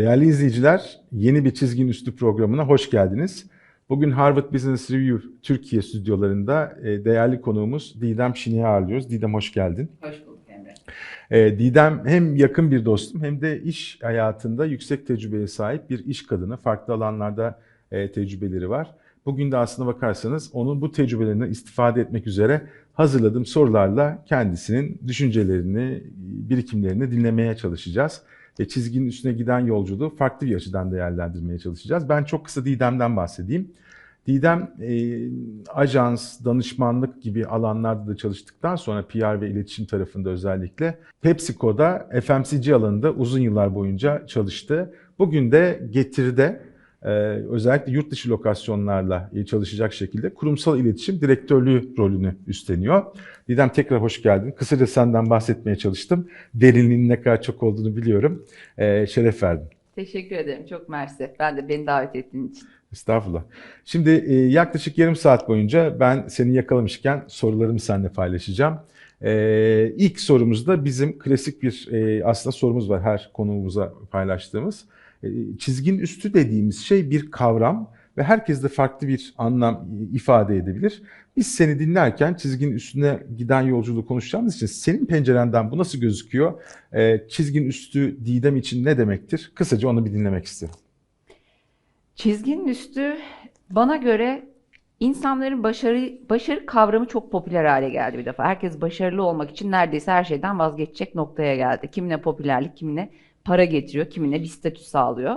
Değerli izleyiciler, yeni bir Çizgin Üstü programına hoş geldiniz. Bugün Harvard Business Review Türkiye stüdyolarında e, değerli konuğumuz Didem Şini'yi ağırlıyoruz. Didem hoş geldin. Hoş bulduk Emre. E, Didem hem yakın bir dostum hem de iş hayatında yüksek tecrübeye sahip bir iş kadını. Farklı alanlarda e, tecrübeleri var. Bugün de aslına bakarsanız onun bu tecrübelerinden istifade etmek üzere hazırladığım sorularla kendisinin düşüncelerini, birikimlerini dinlemeye çalışacağız. Çizginin üstüne giden yolculuğu farklı bir açıdan değerlendirmeye çalışacağız. Ben çok kısa Didem'den bahsedeyim. Didem e, ajans, danışmanlık gibi alanlarda da çalıştıktan sonra PR ve iletişim tarafında özellikle PepsiCo'da FMCG alanında uzun yıllar boyunca çalıştı. Bugün de Getir'de e, özellikle yurt dışı lokasyonlarla çalışacak şekilde kurumsal iletişim direktörlüğü rolünü üstleniyor. Didem tekrar hoş geldin. Kısaca senden bahsetmeye çalıştım. Derinliğinin ne kadar çok olduğunu biliyorum. E, şeref verdin. Teşekkür ederim. Çok mersi. Ben de beni davet ettiğin için. Estağfurullah. Şimdi e, yaklaşık yarım saat boyunca ben seni yakalamışken sorularımı seninle paylaşacağım. E, ilk sorumuzda bizim klasik bir e, aslında sorumuz var her konuğumuza paylaştığımız. E, çizgin üstü dediğimiz şey bir kavram ve herkes de farklı bir anlam ifade edebilir. Biz seni dinlerken çizgin üstüne giden yolculuğu konuşacağımız için senin pencerenden bu nasıl gözüküyor? E, çizgin üstü Didem için ne demektir? Kısaca onu bir dinlemek isterim. Çizginin üstü bana göre insanların başarı başarı kavramı çok popüler hale geldi bir defa. Herkes başarılı olmak için neredeyse her şeyden vazgeçecek noktaya geldi. Kimine popülerlik, kimine para getiriyor, kimine bir statü sağlıyor.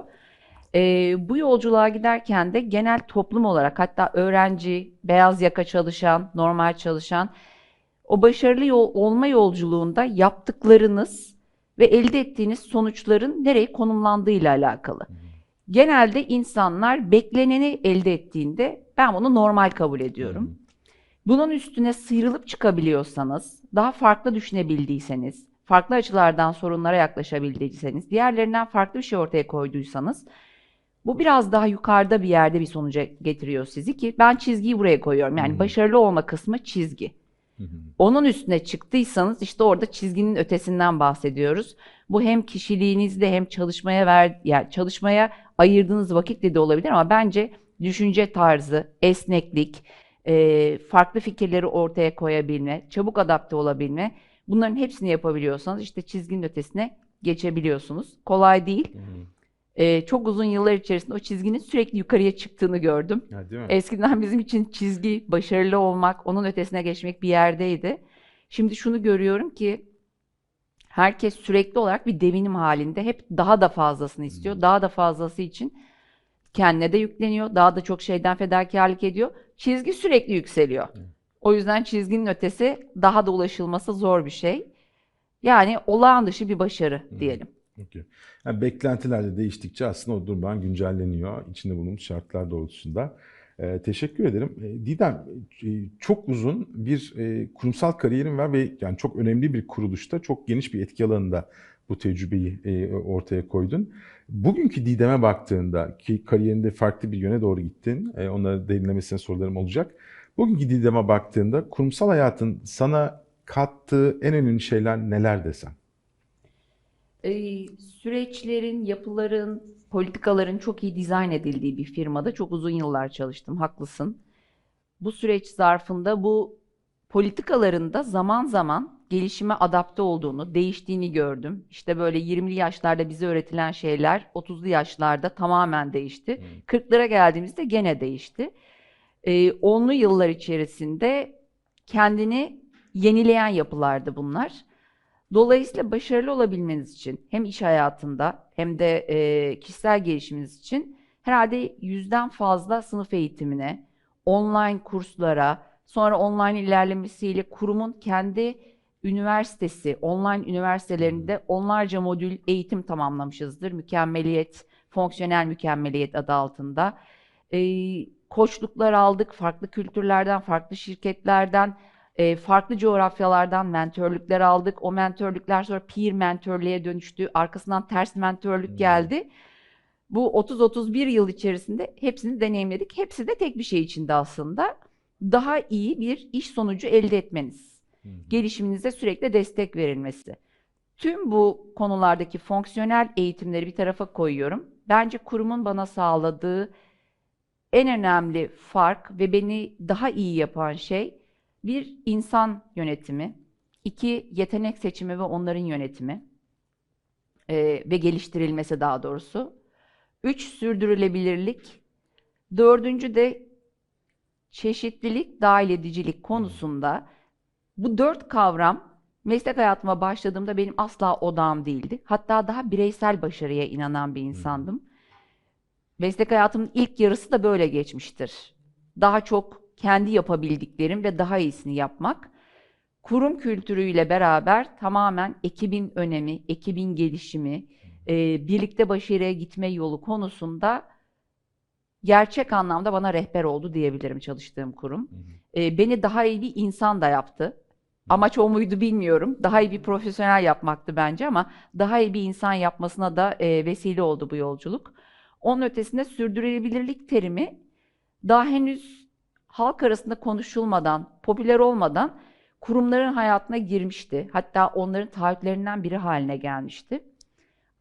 Ee, bu yolculuğa giderken de genel toplum olarak hatta öğrenci, beyaz yaka çalışan, normal çalışan o başarılı yol, olma yolculuğunda yaptıklarınız ve elde ettiğiniz sonuçların nereye konumlandığıyla alakalı. Genelde insanlar bekleneni elde ettiğinde ben bunu normal kabul ediyorum. Bunun üstüne sıyrılıp çıkabiliyorsanız, daha farklı düşünebildiyseniz, farklı açılardan sorunlara yaklaşabildiyseniz, diğerlerinden farklı bir şey ortaya koyduysanız bu biraz daha yukarıda bir yerde bir sonuca getiriyor sizi ki ben çizgiyi buraya koyuyorum. Yani Hı hı. başarılı olma kısmı çizgi. Onun üstüne çıktıysanız işte orada çizginin ötesinden bahsediyoruz. Bu hem kişiliğinizde hem çalışmaya ver yani çalışmaya ayırdığınız vakitle de olabilir ama bence düşünce tarzı, esneklik, e, farklı fikirleri ortaya koyabilme, çabuk adapte olabilme bunların hepsini yapabiliyorsanız işte çizginin ötesine geçebiliyorsunuz. Kolay değil. E, çok uzun yıllar içerisinde o çizginin sürekli yukarıya çıktığını gördüm. Ha, değil mi? Eskiden bizim için çizgi, başarılı olmak, onun ötesine geçmek bir yerdeydi. Şimdi şunu görüyorum ki herkes sürekli olarak bir devinim halinde hep daha da fazlasını istiyor. Daha da fazlası için kendine de yükleniyor. Daha da çok şeyden fedakarlık ediyor. Çizgi sürekli yükseliyor. O yüzden çizginin ötesi daha da ulaşılması zor bir şey. Yani olağan dışı bir başarı diyelim. Okey. Yani beklentiler de değiştikçe aslında o durumdan güncelleniyor içinde bulunduğumuz şartlar doğrultusunda. Ee, teşekkür ederim. Ee, Didem, e, çok uzun bir e, kurumsal kariyerin var ve yani çok önemli bir kuruluşta çok geniş bir etki alanında bu tecrübeyi e, ortaya koydun. Bugünkü Didem'e baktığında ki kariyerinde farklı bir yöne doğru gittin. E, onları derinlemesine sorularım olacak. Bugünkü Didem'e baktığında kurumsal hayatın sana kattığı en önemli şeyler neler desem? Ee, süreçlerin, yapıların, politikaların çok iyi dizayn edildiği bir firmada çok uzun yıllar çalıştım. Haklısın. Bu süreç zarfında bu politikaların da zaman zaman gelişime adapte olduğunu, değiştiğini gördüm. İşte böyle 20'li yaşlarda bize öğretilen şeyler 30'lu yaşlarda tamamen değişti. 40'lara geldiğimizde gene değişti. Ee, onlu yıllar içerisinde kendini yenileyen yapılardı bunlar. Dolayısıyla başarılı olabilmeniz için hem iş hayatında hem de e, kişisel gelişiminiz için herhalde yüzden fazla sınıf eğitimine, online kurslara, sonra online ilerlemesiyle kurumun kendi üniversitesi, online üniversitelerinde onlarca modül eğitim tamamlamışızdır. Mükemmeliyet, fonksiyonel mükemmeliyet adı altında. E, koçluklar aldık, farklı kültürlerden, farklı şirketlerden, e, farklı coğrafyalardan mentörlükler aldık. O mentörlükler sonra peer mentörlüğe dönüştü. Arkasından ters mentörlük geldi. Bu 30-31 yıl içerisinde hepsini deneyimledik. Hepsi de tek bir şey içinde aslında. Daha iyi bir iş sonucu elde etmeniz. Gelişiminize sürekli destek verilmesi. Tüm bu konulardaki fonksiyonel eğitimleri bir tarafa koyuyorum. Bence kurumun bana sağladığı en önemli fark ve beni daha iyi yapan şey bir insan yönetimi, iki yetenek seçimi ve onların yönetimi eee, ve geliştirilmesi daha doğrusu. Üç sürdürülebilirlik. Dördüncü de çeşitlilik, dahil edicilik konusunda bu dört kavram meslek hayatıma başladığımda benim asla odağım değildi. Hatta daha bireysel başarıya inanan bir insandım. Meslek hayatımın ilk yarısı da böyle geçmiştir. Daha çok kendi yapabildiklerim ve daha iyisini yapmak. Kurum kültürüyle beraber tamamen ekibin önemi, ekibin gelişimi, e, birlikte başarıya gitme yolu konusunda gerçek anlamda bana rehber oldu diyebilirim çalıştığım kurum. E, beni daha iyi bir insan da yaptı. Amaç o muydu bilmiyorum. Daha iyi bir profesyonel yapmaktı bence ama daha iyi bir insan yapmasına da e, vesile oldu bu yolculuk. Onun ötesinde sürdürülebilirlik terimi daha henüz halk arasında konuşulmadan, popüler olmadan kurumların hayatına girmişti. Hatta onların taahhütlerinden biri haline gelmişti.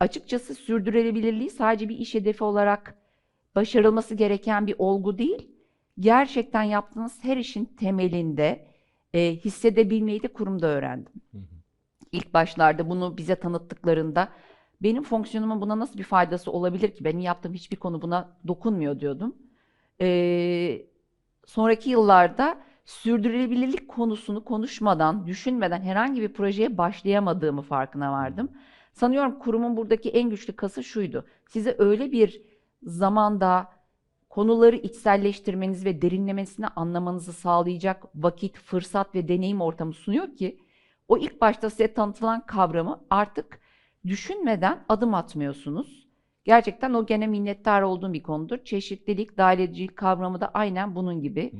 Açıkçası sürdürülebilirliği sadece bir iş hedefi olarak başarılması gereken bir olgu değil, gerçekten yaptığınız her işin temelinde e, hissedebilmeyi de kurumda öğrendim. İlk başlarda bunu bize tanıttıklarında benim fonksiyonumun buna nasıl bir faydası olabilir ki? Benim yaptığım hiçbir konu buna dokunmuyor diyordum. Ee, sonraki yıllarda sürdürülebilirlik konusunu konuşmadan, düşünmeden herhangi bir projeye başlayamadığımı farkına vardım. Sanıyorum kurumun buradaki en güçlü kası şuydu. Size öyle bir zamanda konuları içselleştirmeniz ve derinlemesine anlamanızı sağlayacak vakit, fırsat ve deneyim ortamı sunuyor ki o ilk başta size tanıtılan kavramı artık düşünmeden adım atmıyorsunuz. Gerçekten o gene minnettar olduğum bir konudur. Çeşitlilik, dahilecilik kavramı da aynen bunun gibi.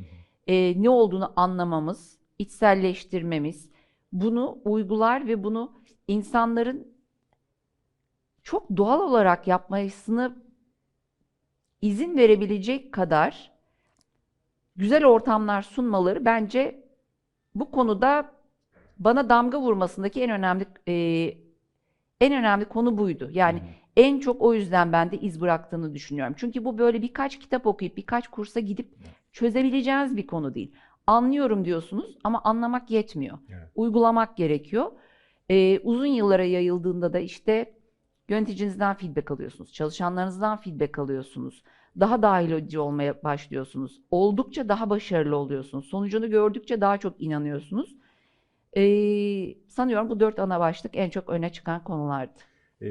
Ee, ne olduğunu anlamamız, içselleştirmemiz, bunu uygular ve bunu insanların çok doğal olarak yapmasını izin verebilecek kadar güzel ortamlar sunmaları bence bu konuda bana damga vurmasındaki en önemli e, en önemli konu buydu. Yani en çok o yüzden bende iz bıraktığını düşünüyorum. Çünkü bu böyle birkaç kitap okuyup birkaç kursa gidip çözebileceğiniz bir konu değil. Anlıyorum diyorsunuz ama anlamak yetmiyor. Evet. Uygulamak gerekiyor. Ee, uzun yıllara yayıldığında da işte yöneticinizden feedback alıyorsunuz, çalışanlarınızdan feedback alıyorsunuz. Daha dahil edici olmaya başlıyorsunuz. Oldukça daha başarılı oluyorsunuz. Sonucunu gördükçe daha çok inanıyorsunuz. Ee, sanıyorum bu dört ana başlık en çok öne çıkan konulardı. Ee,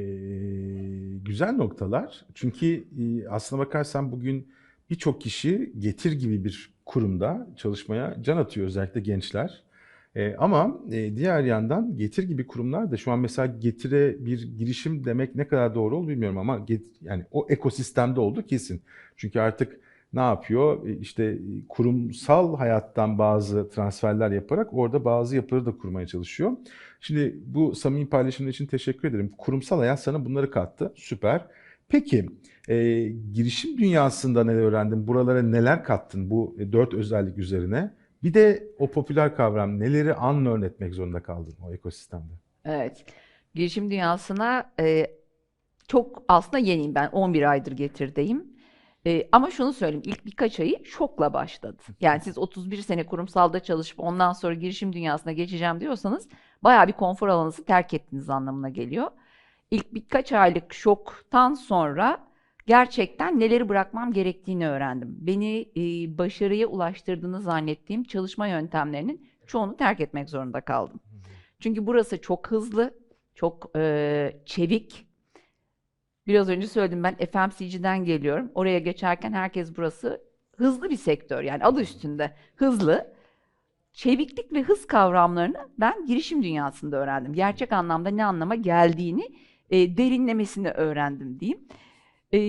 güzel noktalar. Çünkü e, aslına bakarsan bugün birçok kişi Getir gibi bir kurumda çalışmaya can atıyor özellikle gençler. Ee, ama e, diğer yandan Getir gibi kurumlar da şu an mesela Getir'e bir girişim demek ne kadar doğru olur bilmiyorum ama get, yani o ekosistemde oldu kesin. Çünkü artık ne yapıyor? E, İşte kurumsal hayattan bazı transferler yaparak orada bazı yapıları da kurmaya çalışıyor. Şimdi bu samimi paylaşımın için teşekkür ederim. Kurumsal hayat sana bunları kattı. Süper. Peki e, girişim dünyasında neler öğrendin? Buralara neler kattın bu e, dört özellik üzerine? Bir de o popüler kavram neleri unlearn etmek zorunda kaldın o ekosistemde? Evet. Girişim dünyasına e, çok aslında yeniyim ben. 11 aydır getirdeyim. E, ama şunu söyleyeyim. ilk birkaç ayı şokla başladı. Yani siz 31 sene kurumsalda çalışıp ondan sonra girişim dünyasına geçeceğim diyorsanız bayağı bir konfor alanınızı terk ettiğiniz anlamına geliyor. İlk birkaç aylık şoktan sonra gerçekten neleri bırakmam gerektiğini öğrendim. Beni e, başarıya ulaştırdığını zannettiğim çalışma yöntemlerinin çoğunu terk etmek zorunda kaldım. Çünkü burası çok hızlı, çok e, çevik. Biraz önce söyledim ben FMCG'den geliyorum. Oraya geçerken herkes burası hızlı bir sektör. Yani adı üstünde hızlı. Çeviklik ve hız kavramlarını ben girişim dünyasında öğrendim. Gerçek anlamda ne anlama geldiğini e, derinlemesine öğrendim diyeyim. E,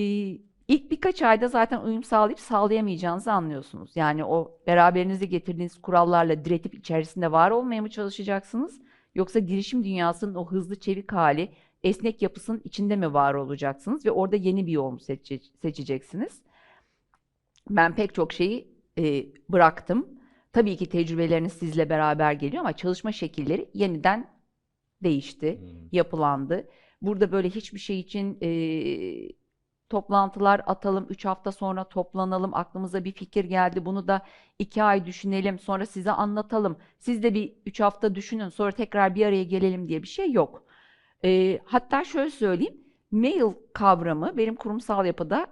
ilk birkaç ayda zaten uyum sağlayıp sağlayamayacağınızı anlıyorsunuz. Yani o beraberinize getirdiğiniz kurallarla diretip içerisinde var olmaya mı çalışacaksınız? Yoksa girişim dünyasının o hızlı çevik hali, esnek yapısının içinde mi var olacaksınız ve orada yeni bir yol mu seçe- seçeceksiniz? Ben pek çok şeyi e, bıraktım. Tabii ki tecrübeleriniz sizle beraber geliyor ama çalışma şekilleri yeniden değişti, yapılandı. Burada böyle hiçbir şey için eee, toplantılar atalım, üç hafta sonra toplanalım, aklımıza bir fikir geldi, bunu da iki ay düşünelim, sonra size anlatalım. Siz de bir üç hafta düşünün, sonra tekrar bir araya gelelim diye bir şey yok. Eee, hatta şöyle söyleyeyim, mail kavramı benim kurumsal yapıda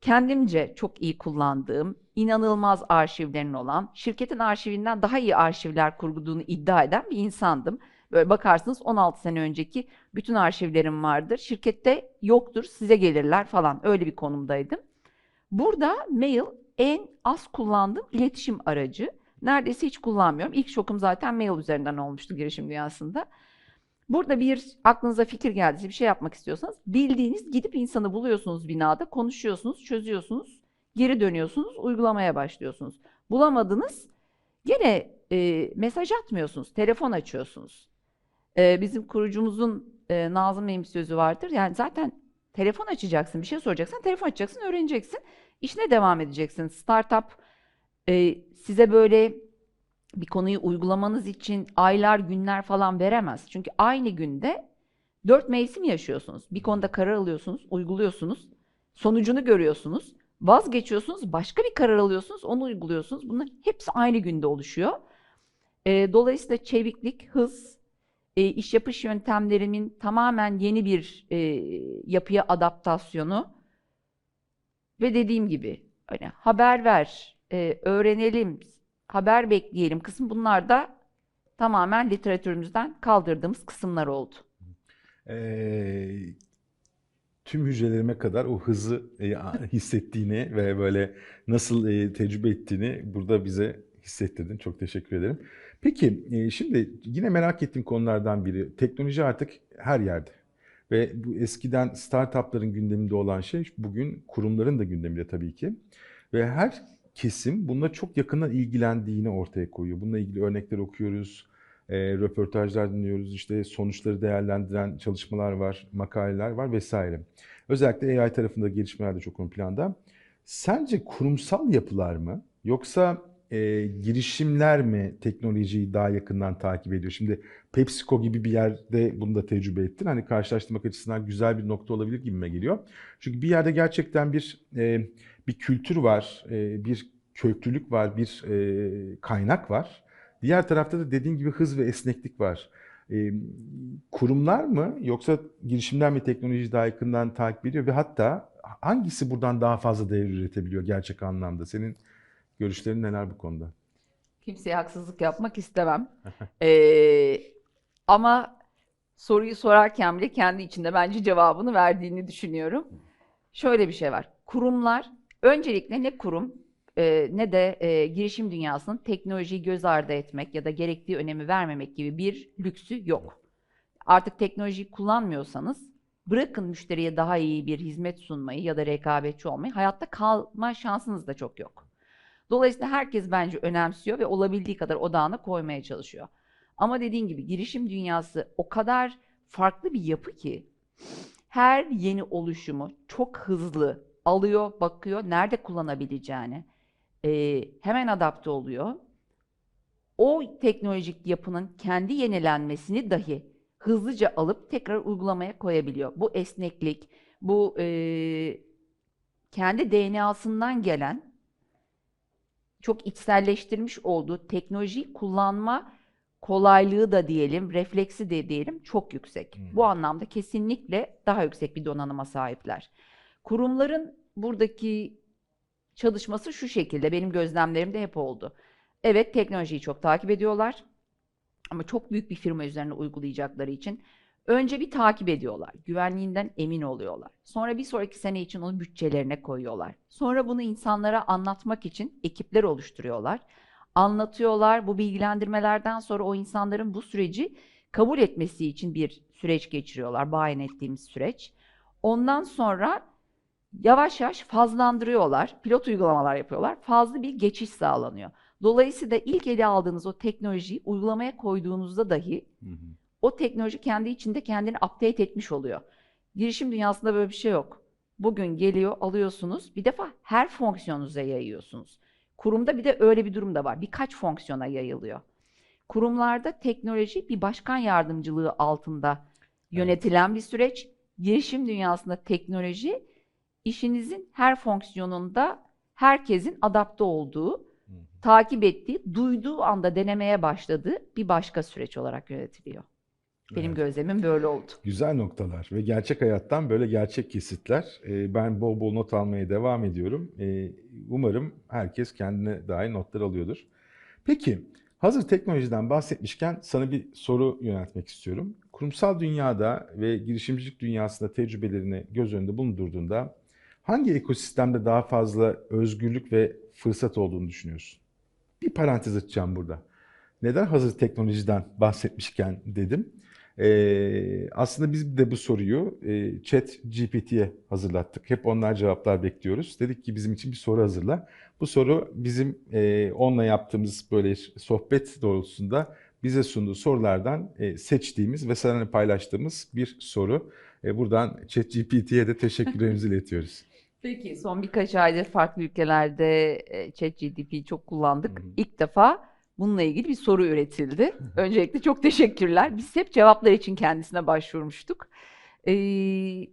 kendimce çok iyi kullandığım, inanılmaz arşivlerin olan, şirketin arşivinden daha iyi arşivler kurduğunu iddia eden bir insandım. Böyle bakarsınız 16 sene önceki bütün arşivlerim vardır. Şirkette yoktur, size gelirler falan. Öyle bir konumdaydım. Burada mail en az kullandığım iletişim aracı. Neredeyse hiç kullanmıyorum. İlk şokum zaten mail üzerinden olmuştu girişim dünyasında. Burada bir aklınıza fikir geldi, bir şey yapmak istiyorsanız bildiğiniz gidip insanı buluyorsunuz binada, konuşuyorsunuz, çözüyorsunuz, geri dönüyorsunuz, uygulamaya başlıyorsunuz. Bulamadınız, gene e, mesaj atmıyorsunuz, telefon açıyorsunuz. E, bizim kurucumuzun e, Nazım Bey'in sözü vardır. Yani zaten telefon açacaksın, bir şey soracaksın, telefon açacaksın, öğreneceksin, işine devam edeceksin. Startup e, size böyle bir konuyu uygulamanız için aylar, günler falan veremez. Çünkü aynı günde dört mevsim yaşıyorsunuz. Bir konuda karar alıyorsunuz, uyguluyorsunuz, sonucunu görüyorsunuz, vazgeçiyorsunuz, başka bir karar alıyorsunuz, onu uyguluyorsunuz. Bunların hepsi aynı günde oluşuyor. E, dolayısıyla çeviklik, hız, e, iş yapış yöntemlerimin tamamen yeni bir e, yapıya adaptasyonu ve dediğim gibi hani haber ver, e, öğrenelim, haber bekleyelim kısım bunlar da tamamen literatürümüzden kaldırdığımız kısımlar oldu. Ee, tüm hücrelerime kadar o hızı e, hissettiğini ve böyle nasıl e, tecrübe ettiğini burada bize hissettirdin. Çok teşekkür ederim. Peki e, şimdi yine merak ettiğim konulardan biri. Teknoloji artık her yerde. Ve bu eskiden startupların gündeminde olan şey bugün kurumların da gündeminde tabii ki. Ve her kesim bununla çok yakından ilgilendiğini ortaya koyuyor. Bununla ilgili örnekler okuyoruz, e, röportajlar dinliyoruz, işte sonuçları değerlendiren çalışmalar var, makaleler var vesaire. Özellikle AI tarafında gelişmeler de çok ön planda. Sence kurumsal yapılar mı yoksa e, girişimler mi teknolojiyi daha yakından takip ediyor? Şimdi PepsiCo gibi bir yerde bunu da tecrübe ettin. Hani karşılaştırmak açısından güzel bir nokta olabilir gibime geliyor. Çünkü bir yerde gerçekten bir e, bir kültür var, e, bir köklülük var, bir e, kaynak var. Diğer tarafta da dediğin gibi hız ve esneklik var. E, kurumlar mı yoksa girişimler mi teknolojiyi daha yakından takip ediyor ve hatta hangisi buradan daha fazla değer üretebiliyor gerçek anlamda? Senin görüşlerin neler bu konuda? Kimseye haksızlık yapmak istemem. Ee, ama soruyu sorarken bile kendi içinde bence cevabını verdiğini düşünüyorum. Şöyle bir şey var. Kurumlar öncelikle ne kurum e, ne de e, girişim dünyasının teknolojiyi göz ardı etmek ya da gerektiği önemi vermemek gibi bir lüksü yok. Artık teknolojiyi kullanmıyorsanız bırakın müşteriye daha iyi bir hizmet sunmayı ya da rekabetçi olmayı hayatta kalma şansınız da çok yok. Dolayısıyla herkes bence önemsiyor ve olabildiği kadar odağına koymaya çalışıyor. Ama dediğin gibi girişim dünyası o kadar farklı bir yapı ki her yeni oluşumu çok hızlı alıyor, bakıyor, nerede kullanabileceğini, e, hemen adapte oluyor. O teknolojik yapının kendi yenilenmesini dahi hızlıca alıp tekrar uygulamaya koyabiliyor. Bu esneklik, bu e, kendi DNA'sından gelen çok içselleştirmiş olduğu teknolojiyi kullanma kolaylığı da diyelim, refleksi de diyelim çok yüksek. Hmm. Bu anlamda kesinlikle daha yüksek bir donanıma sahipler. Kurumların buradaki çalışması şu şekilde, benim gözlemlerimde hep oldu. Evet, teknolojiyi çok takip ediyorlar ama çok büyük bir firma üzerine uygulayacakları için önce bir takip ediyorlar, güvenliğinden emin oluyorlar. Sonra bir sonraki sene için onu bütçelerine koyuyorlar. Sonra bunu insanlara anlatmak için ekipler oluşturuyorlar. Anlatıyorlar, bu bilgilendirmelerden sonra o insanların bu süreci kabul etmesi için bir süreç geçiriyorlar, bayin ettiğimiz süreç. Ondan sonra yavaş yavaş fazlandırıyorlar, pilot uygulamalar yapıyorlar, fazla bir geçiş sağlanıyor. Dolayısıyla ilk ele aldığınız o teknolojiyi uygulamaya koyduğunuzda dahi Hı hı. O teknoloji kendi içinde kendini update etmiş oluyor. Girişim dünyasında böyle bir şey yok. Bugün geliyor, alıyorsunuz. Bir defa her fonksiyonunuza yayıyorsunuz. Kurumda bir de öyle bir durum da var. Birkaç fonksiyona yayılıyor. kurumlarda teknoloji bir başkan yardımcılığı altında yönetilen bir süreç. Girişim dünyasında teknoloji işinizin her fonksiyonunda herkesin adapte olduğu, takip ettiği, duyduğu anda denemeye başladığı bir başka süreç olarak yönetiliyor. Benim Evet. gözlemim böyle oldu. Güzel noktalar ve gerçek hayattan böyle gerçek kesitler. Ee, Ben bol bol not almaya devam ediyorum. Ee, Umarım herkes kendine dair notlar alıyordur. Peki, hazır teknolojiden bahsetmişken sana bir soru yöneltmek istiyorum. Kurumsal dünyada ve girişimcilik dünyasında tecrübelerini göz önünde bulundurduğunda hangi ekosistemde daha fazla özgürlük ve fırsat olduğunu düşünüyorsun? Bir parantez açacağım burada. Neden hazır teknolojiden bahsetmişken dedim. Ee, aslında biz de bu soruyu e, Chat GPT'ye hazırlattık. Hep onlar cevaplar bekliyoruz. Dedik ki bizim için bir soru hazırla. Bu soru bizim e, onunla yaptığımız böyle sohbet doğrultusunda bize sunduğu sorulardan e, seçtiğimiz ve seninle paylaştığımız bir soru. E, buradan Chat GPT'ye de teşekkürlerimizi iletiyoruz. Peki son birkaç aydır farklı ülkelerde e, ChatGPT'yi çok kullandık. Hı hı. İlk defa bununla ilgili bir soru üretildi. Öncelikle çok teşekkürler. Biz hep cevaplar için kendisine başvurmuştuk. Ee,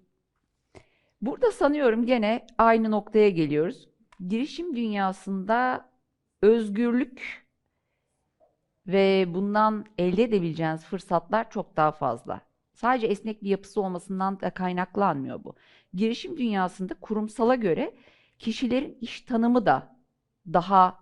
burada sanıyorum gene aynı noktaya geliyoruz. Girişim dünyasında özgürlük ve bundan elde edebileceğiniz fırsatlar çok daha fazla. Sadece esnek bir yapısı olmasından da kaynaklanmıyor bu. Girişim dünyasında kurumsala göre kişilerin iş tanımı da daha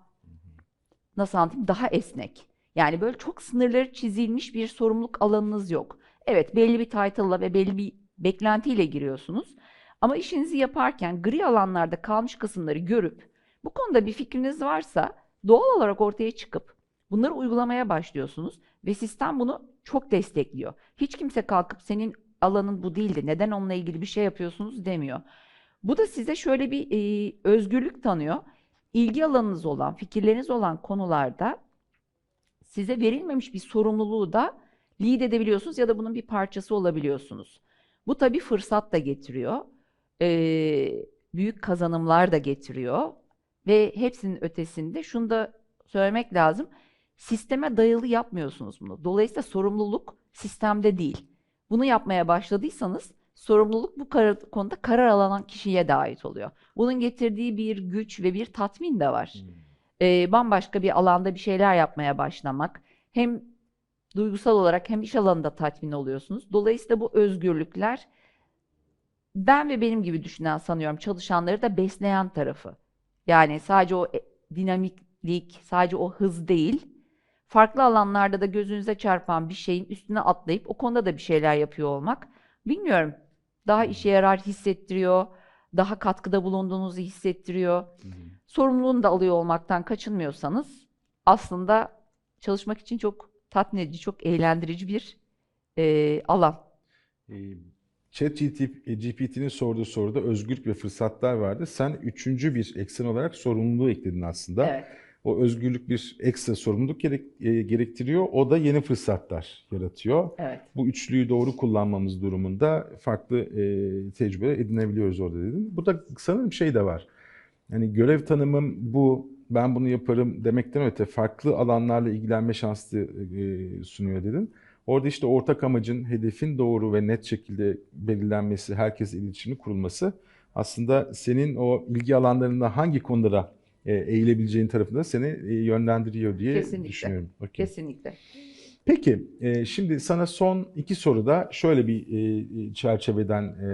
nasıl anlatayım daha esnek. Yani böyle çok sınırları çizilmiş bir sorumluluk alanınız yok. Evet belli bir title'la ve belli bir beklentiyle giriyorsunuz. Ama işinizi yaparken gri alanlarda kalmış kısımları görüp bu konuda bir fikriniz varsa doğal olarak ortaya çıkıp bunları uygulamaya başlıyorsunuz ve sistem bunu çok destekliyor. Hiç kimse kalkıp senin alanın bu değildi, neden onunla ilgili bir şey yapıyorsunuz demiyor. Bu da size şöyle bir e, özgürlük tanıyor. İlgi alanınız olan, fikirleriniz olan konularda size verilmemiş bir sorumluluğu da lead edebiliyorsunuz ya da bunun bir parçası olabiliyorsunuz. Bu tabii fırsat da getiriyor. Ee, büyük kazanımlar da getiriyor. Ve hepsinin ötesinde şunu da söylemek lazım. Sisteme dayalı yapmıyorsunuz bunu. Dolayısıyla sorumluluk sistemde değil. Bunu yapmaya başladıysanız sorumluluk bu karar- konuda karar alan kişiye de ait oluyor. Bunun getirdiği bir güç ve bir tatmin de var. Ee, bambaşka bir alanda bir şeyler yapmaya başlamak hem duygusal olarak hem iş alanında tatmin oluyorsunuz. Dolayısıyla bu özgürlükler ben ve benim gibi düşünen sanıyorum çalışanları da besleyen tarafı. Yani sadece o e- dinamiklik, sadece o hız değil, farklı alanlarda da gözünüze çarpan bir şeyin üstüne atlayıp o konuda da bir şeyler yapıyor olmak, bilmiyorum, daha işe yarar hissettiriyor, daha katkıda bulunduğunuzu hissettiriyor. Sorumluluğunu da alıyor olmaktan kaçınmıyorsanız aslında çalışmak için çok tatmin edici, çok eğlendirici bir e, alan. Ee, ChatGPT'nin sorduğu soruda özgürlük ve fırsatlar vardı. Sen üçüncü bir eksen olarak sorumluluğu ekledin aslında. Evet. O özgürlük bir ekstra sorumluluk gerek- e, gerektiriyor. O da yeni fırsatlar yaratıyor. Evet. Bu üçlüyü doğru kullanmamız durumunda farklı e, tecrübe edinebiliyoruz orada dedin. Burada sanırım şey de var. Yani görev tanımım bu, ben bunu yaparım demekten öte farklı alanlarla ilgilenme şansı e, sunuyor dedin. Orada işte ortak amacın, hedefin doğru ve net şekilde belirlenmesi, herkesle iletişimin kurulması aslında senin o ilgi alanlarında hangi konulara eğilebileceğin tarafında seni e, yönlendiriyor diye Kesinlikle. düşünüyorum. Okey. Kesinlikle. Peki, e, şimdi sana son iki soruda şöyle bir e, çerçeveden e,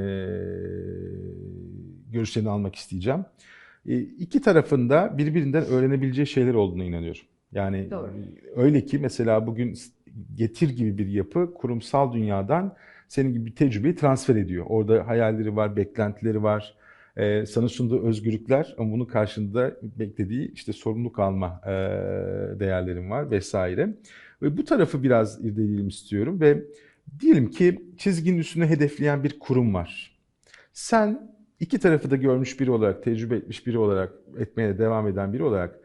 görüşlerini almak isteyeceğim. E, iki tarafında birbirinden öğrenebileceği şeyler olduğuna inanıyorum. Yani Doğru. e, öyle ki mesela bugün Getir gibi bir yapı kurumsal dünyadan senin gibi bir tecrübeyi transfer ediyor. Orada hayalleri var, beklentileri var, e, sana sunduğu özgürlükler ama bunun karşında beklediği işte sorumluluk alma e, değerlerin var vesaire. Ve bu tarafı biraz irdeleyelim istiyorum ve diyelim ki çizginin üstüne hedefleyen bir kurum var. Sen iki tarafı da görmüş biri olarak, tecrübe etmiş biri olarak, etmeye devam eden biri olarak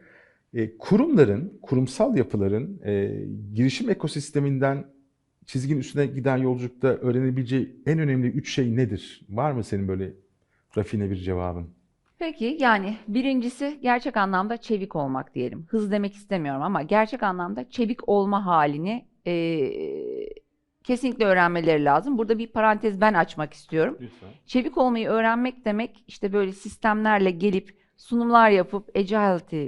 e, kurumların, kurumsal yapıların e, girişim ekosisteminden çizginin üstüne giden yolculukta öğrenebileceği en önemli üç şey nedir? Var mı senin böyle rafine bir cevabın? Peki yani birincisi gerçek anlamda çevik olmak diyelim. Hız demek istemiyorum ama gerçek anlamda çevik olma halini eee, kesinlikle öğrenmeleri lazım. Burada bir parantez ben açmak istiyorum. Lütfen. Çevik olmayı öğrenmek demek işte böyle sistemlerle gelip sunumlar yapıp agility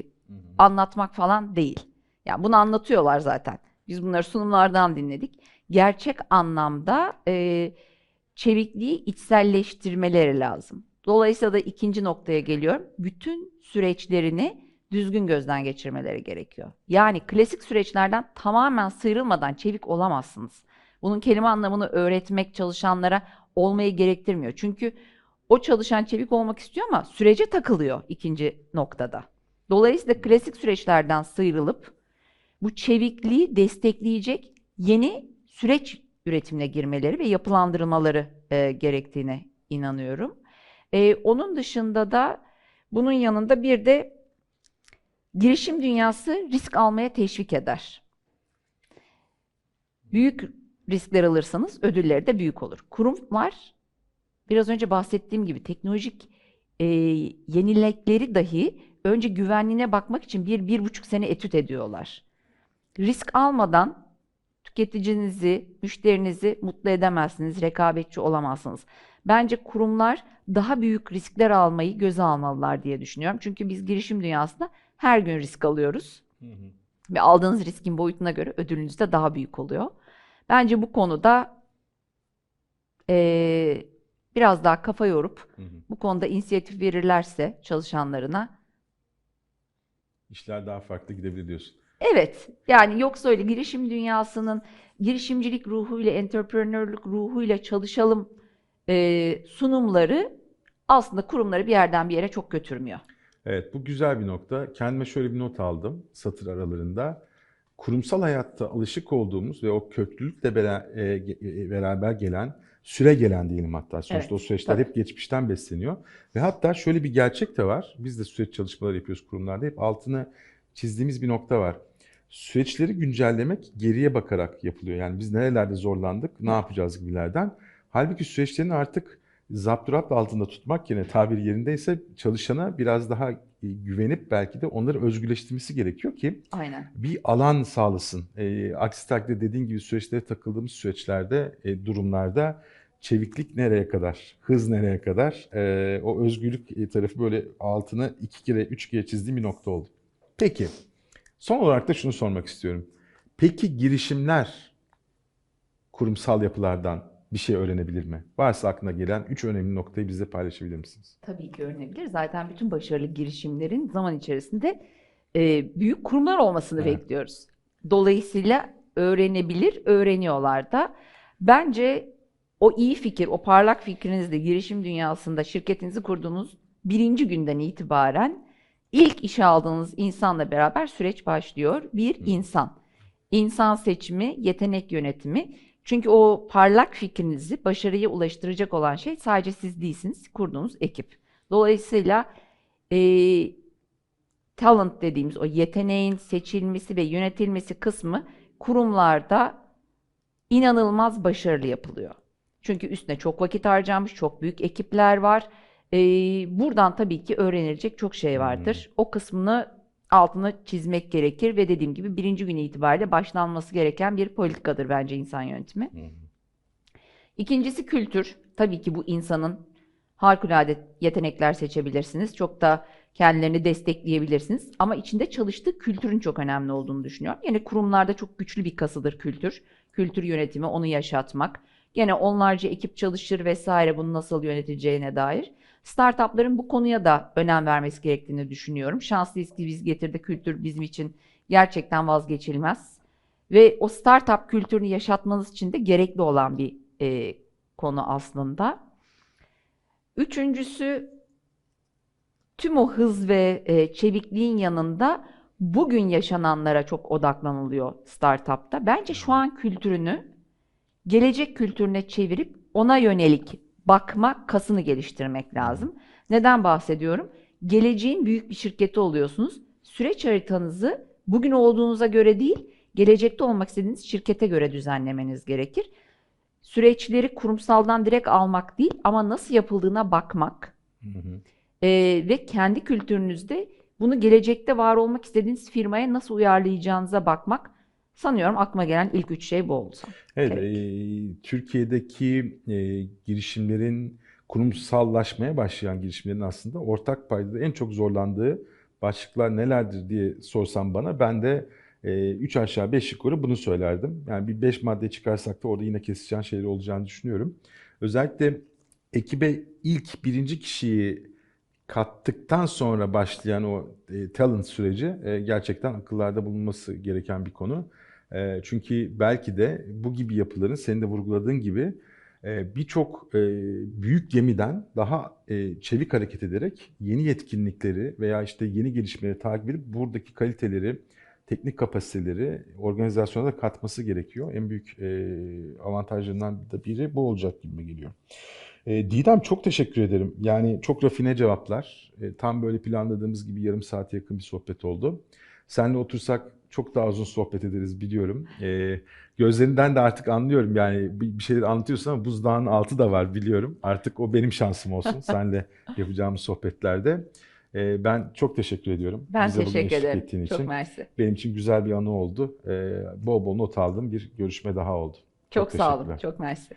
anlatmak falan değil. Yani bunu anlatıyorlar zaten. Biz bunları sunumlardan dinledik. Gerçek anlamda e, çevikliği içselleştirmeleri lazım. Dolayısıyla da ikinci noktaya geliyorum. Bütün süreçlerini düzgün gözden geçirmeleri gerekiyor. Yani klasik süreçlerden tamamen sıyrılmadan çevik olamazsınız. Bunun kelime anlamını öğretmek çalışanlara olmayı gerektirmiyor. Çünkü o çalışan çevik olmak istiyor ama sürece takılıyor ikinci noktada. Dolayısıyla klasik süreçlerden sıyrılıp bu çevikliği destekleyecek yeni süreç üretimine girmeleri ve yapılandırmaları e, gerektiğine inanıyorum. E, onun dışında da bunun yanında bir de girişim dünyası risk almaya teşvik eder. Büyük riskler alırsanız ödülleri de büyük olur. Kurumlar biraz önce bahsettiğim gibi teknolojik e, yenilikleri dahi önce güvenliğine bakmak için bir, bir buçuk sene etüt ediyorlar. Risk almadan tüketicinizi, müşterinizi mutlu edemezsiniz, rekabetçi olamazsınız. Bence kurumlar daha büyük riskler almayı göze almalılar diye düşünüyorum. Çünkü biz girişim dünyasında her gün risk alıyoruz ve aldığınız riskin boyutuna göre ödülünüz de daha büyük oluyor. Bence bu konuda eee, biraz daha kafa yorup bu konuda inisiyatif verirlerse çalışanlarına İşler daha farklı gidebilir diyorsun. Evet, yani yoksa öyle girişim dünyasının girişimcilik ruhuyla, entrepreneurluk ruhuyla çalışalım eee, sunumları aslında kurumları bir yerden bir yere çok götürmüyor. Evet, bu güzel bir nokta. Kendime şöyle bir not aldım satır aralarında. Kurumsal hayatta alışık olduğumuz ve o köklülükle e, e, beraber gelen, süre gelen diyelim hatta. Sonuçta Evet, o süreçler tabii. hep geçmişten besleniyor. Ve hatta şöyle bir gerçek de var. Biz de süreç çalışmaları yapıyoruz kurumlarda. Hep altını çizdiğimiz bir nokta var. Süreçleri güncellemek geriye bakarak yapılıyor. Yani biz nerelerde zorlandık, ne yapacağız gibilerden. Halbuki süreçlerin artık zapturapt altında tutmak yerine tabir yerindeyse çalışana biraz daha e, güvenip belki de onları özgürleştirmesi gerekiyor ki Aynen. bir alan sağlasın. E, aksi takdirde dediğin gibi süreçlere takıldığımız süreçlerde, e, durumlarda çeviklik nereye kadar, hız nereye kadar, e, o özgürlük e, tarafı böyle altını iki kere, üç kere çizdiğim bir nokta oldu. Peki, son olarak da şunu sormak istiyorum. Peki girişimler kurumsal yapılardan bir şey öğrenebilir mi? Varsa aklına gelen üç önemli noktayı bizle paylaşabilir misiniz? Tabii ki öğrenebilir. Zaten bütün başarılı girişimlerin zaman içerisinde e, büyük kurumlar olmasını Evet. bekliyoruz. Dolayısıyla öğrenebilir, öğreniyorlar da. Bence o iyi fikir, o parlak fikrinizle girişim dünyasında şirketinizi kurduğunuz birinci günden itibaren ilk işe aldığınız insanla beraber süreç başlıyor. Bir insan. İnsan seçimi, yetenek yönetimi. Çünkü o parlak fikrinizi başarıya ulaştıracak olan şey sadece siz değilsiniz, kurduğunuz ekip. Dolayısıyla eee, talent dediğimiz o yeteneğin seçilmesi ve yönetilmesi kısmı kurumlarda inanılmaz başarılı yapılıyor. Çünkü üstüne çok vakit harcanmış, çok büyük ekipler var. Ee, buradan tabii ki öğrenilecek çok şey vardır. O kısmını altını çizmek gerekir ve dediğim gibi birinci gün itibariyle başlanması gereken bir politikadır bence insan yönetimi. İkincisi kültür. Tabii ki bu insanın harikulade yetenekler seçebilirsiniz. Çok da kendilerini destekleyebilirsiniz. Ama içinde çalıştığı kültürün çok önemli olduğunu düşünüyorum. Yine kurumlarda çok güçlü bir kasıdır kültür. Kültür yönetimi, onu yaşatmak. Gene onlarca ekip çalışır vesaire bunu nasıl yöneteceğine dair. Startupların bu konuya da önem vermesi gerektiğini düşünüyorum. Şanslıyız ki biz getirdi kültür bizim için gerçekten vazgeçilmez. Ve o startup kültürünü yaşatmanız için de gerekli olan bir e, konu aslında. Üçüncüsü tüm o hız ve e, çevikliğin yanında bugün yaşananlara çok odaklanılıyor startupta. Bence şu an kültürünü gelecek kültürüne çevirip ona yönelik bakma kasını geliştirmek lazım. Neden bahsediyorum? Geleceğin büyük bir şirketi oluyorsunuz. Süreç haritanızı bugün olduğunuza göre değil, gelecekte olmak istediğiniz şirkete göre düzenlemeniz gerekir. Süreçleri kurumsaldan direkt almak değil ama nasıl yapıldığına bakmak. Ee, ve kendi kültürünüzde bunu gelecekte var olmak istediğiniz firmaya nasıl uyarlayacağınıza bakmak sanıyorum aklıma gelen ilk üç şey bu oldu. Evet, Gerek. e, Türkiye'deki e, girişimlerin kurumsallaşmaya başlayan girişimlerin aslında ortak paydada en çok zorlandığı başlıklar nelerdir diye sorsam bana ben de 3 aşağı 5 yukarı bunu söylerdim. Yani bir 5 madde çıkarsak da orada yine kesişen şeyler olacağını düşünüyorum. Özellikle ekibe ilk birinci kişiyi kattıktan sonra başlayan o e, talent süreci e, gerçekten akıllarda bulunması gereken bir konu. Çünkü belki de bu gibi yapıların senin de vurguladığın gibi birçok büyük gemiden daha çevik hareket ederek yeni yetkinlikleri veya işte yeni gelişmeleri takip edip buradaki kaliteleri, teknik kapasiteleri organizasyona da katması gerekiyor. En büyük avantajlarından da biri bu olacak gibi geliyor. Didem çok teşekkür ederim. Yani çok rafine cevaplar. Tam böyle planladığımız gibi yarım saate yakın bir sohbet oldu. Seninle otursak çok daha uzun sohbet ederiz biliyorum. E, gözlerinden de artık anlıyorum yani bir bir şeyler anlatıyorsun ama buzdağının altı da var biliyorum. Artık o benim şansım olsun seninle yapacağımız sohbetlerde. E, ben çok teşekkür ediyorum. Ben bize teşekkür ederim. Çok için. mersi. Benim için güzel bir anı oldu. E, bol bol not aldığım bir görüşme daha oldu. Çok sağ olun. Çok mersi.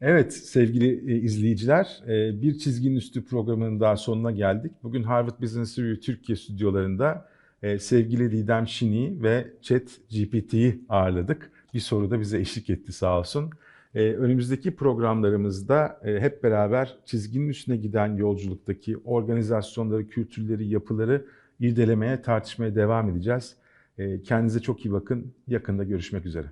Evet sevgili e, izleyiciler, e, Bir Çizginin Üstü programının daha sonuna geldik. Bugün Harvard Business Review Türkiye stüdyolarında e, sevgili Didem Şini ve Chat GPT'yi ağırladık. Bir soru da bize eşlik etti sağ olsun. E, Önümüzdeki programlarımızda e, hep beraber çizginin üstüne giden yolculuktaki organizasyonları, kültürleri, yapıları irdelemeye, tartışmaya devam edeceğiz. E, Kendinize çok iyi bakın. Yakında görüşmek üzere.